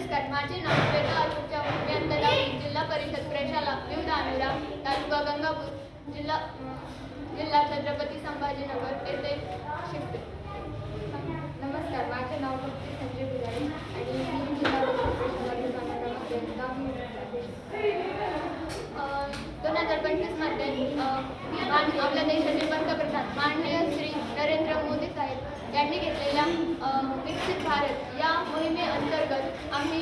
नमस्कार माझे नाव श्वेता अशोकच्या मी अंतरावली जिल्हा परिषद प्रशाला विविध अनुरा तालुका गंगापूर जिल्हा जिल्हा छत्रपती संभाजीनगर येथे शिकते नमस्कार माझे नाव भक्ती संजय पुजारी आणि मी जिल्हा दोन हजार पंचवीसमध्ये आपल्या देशाचे पंतप्रधान माननीय श्री नरेंद्र मोदी साहेब यांनी घेतलेल्या विकसित मोहिमेअंतर्गत आम्ही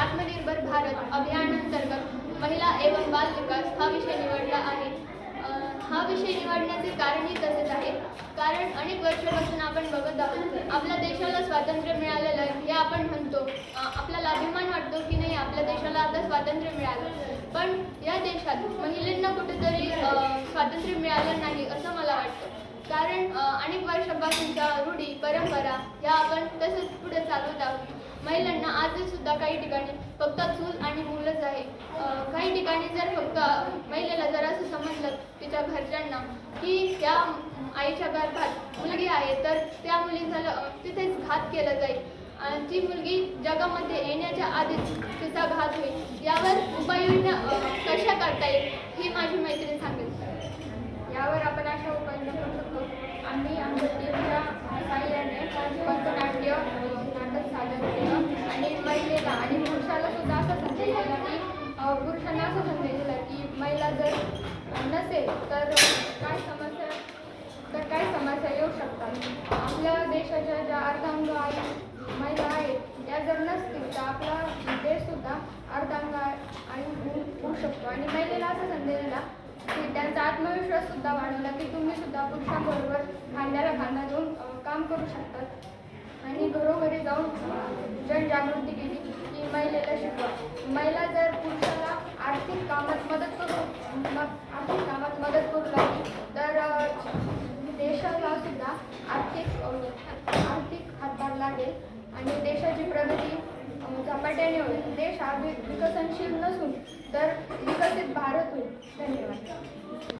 आत्मनिर्भर भारत अभियानांतर्गत महिला एवं बाल विकास हा विषय निवडला आहे. हा विषय निवडण्याचे कारणही तसेच आहे. कारण अनेक वर्षापासून आपण बघत आहोत आपल्या देशाला स्वातंत्र्य मिळालेलं आहे हे आपण म्हणतो. आपल्याला अभिमान वाटतो की नाही आपल्या देशाला आता स्वातंत्र्य मिळालं. पण या देशात महिलांना कुठेतरी स्वातंत्र्य मिळालं नाही असं मला कारण अनेक वर्षापासूनच्या रूढी परंपरा या आपण तसंच पुढे चालवत आहोत. महिलांना आजही सुद्धा काही ठिकाणी फक्त चूल आणि मूलच आहे. काही ठिकाणी जर फक्त महिलेला जर असं समजलं तिच्या घरच्यांना की त्या आईच्या गर्भात मुलगी आहे तर त्या मुलीचा तिथेच घात केला जाईल. आणि ती मुलगी जगामध्ये येण्याच्या आधीच तिचा घात होईल. यावर उपाययोजना कशा करता येईल ही माझी मैत्रीण सांगेल यावर आपण अशा उपाययोजना करू शकतो आम्ही आमच्या टीमच्या साह्याने पथनाट्य अ, नाटक सादर केलं आणि महिलेला आणि पुरुषाला सुद्धा असा संदेश दिला की पुरुषांना असा संदेश दिला की महिला जर नसेल तर काय समस्या तर काय समस्या येऊ शकतात? आपल्या देशाच्या ज्या अर्धांग आहेत महिला आहेत त्या जर नसतील तर आपला देशसुद्धा अर्धांग आणि होऊ शकतो. आणि महिलेला असा संदेश दिला की त्यांचा आत्मविश्वास सुद्धा वाढवला की तुम्ही सुद्धा पुरुषांबरोबर खांद्याला खांदा देऊन काम करू शकतात. आणि घरोघरी जाऊन जनजागृती केली शिकवा. महिला जर पुरुषाला आर्थिक कामात मदत करू मग आर्थिक कामात मदत करू लागली तर देशाला सुद्धा आर्थिक आर्थिक हातभार लागेल आणि देशाची प्रगती झपाट्याने होईल. देश हा विकसनशील नसून तर विकसित भारत होईल. धन्यवाद.